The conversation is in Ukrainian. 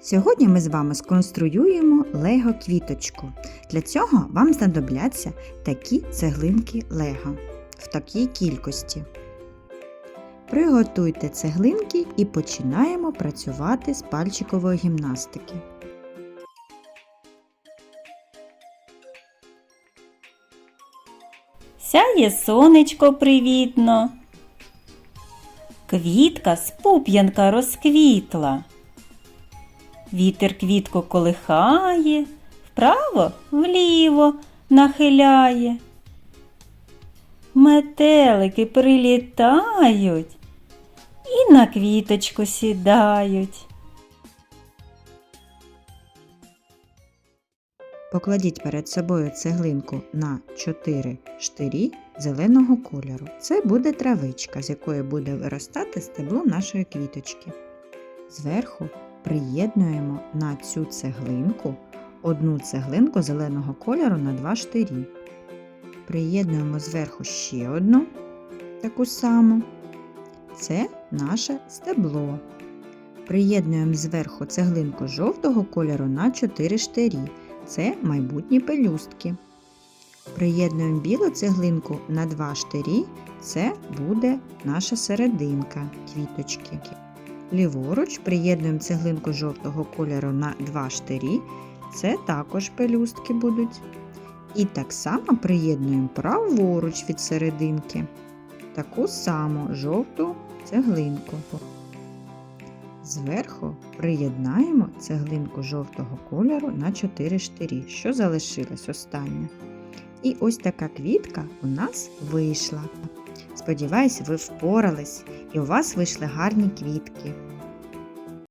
Сьогодні ми з вами сконструюємо лего квіточку. Для цього вам знадобляться такі цеглинки лего в такій кількості. Приготуйте цеглинки і починаємо працювати з пальчикової гімнастики. Сяє сонечко привітно. Квітка з пуп'янка розквітла. Вітер квітку колихає, вправо вліво нахиляє. Метелики прилітають і на квіточку сідають. Покладіть перед собою цеглинку на 4 штирі зеленого кольору. Це буде травичка, з якої буде виростати стебло нашої квіточки. Зверху приєднуємо на цю цеглинку одну цеглинку зеленого кольору на 2 штирі. Приєднуємо зверху ще одну таку саму. Це наше стебло. Приєднуємо зверху цеглинку жовтого кольору на 4 штирі. Це майбутні пелюстки. Приєднуємо білу цеглинку на два штирі. Це буде наша серединка квіточки. Ліворуч приєднуємо цеглинку жовтого кольору на два штирі. Це також пелюстки будуть. І так само приєднуємо праворуч від серединки. Таку саму жовту цеглинку. Зверху приєднаємо цеглинку жовтого кольору на 4 штирі, що залишилось останнє. І ось така квітка у нас вийшла. Сподіваюсь, ви впорались і у вас вийшли гарні квітки.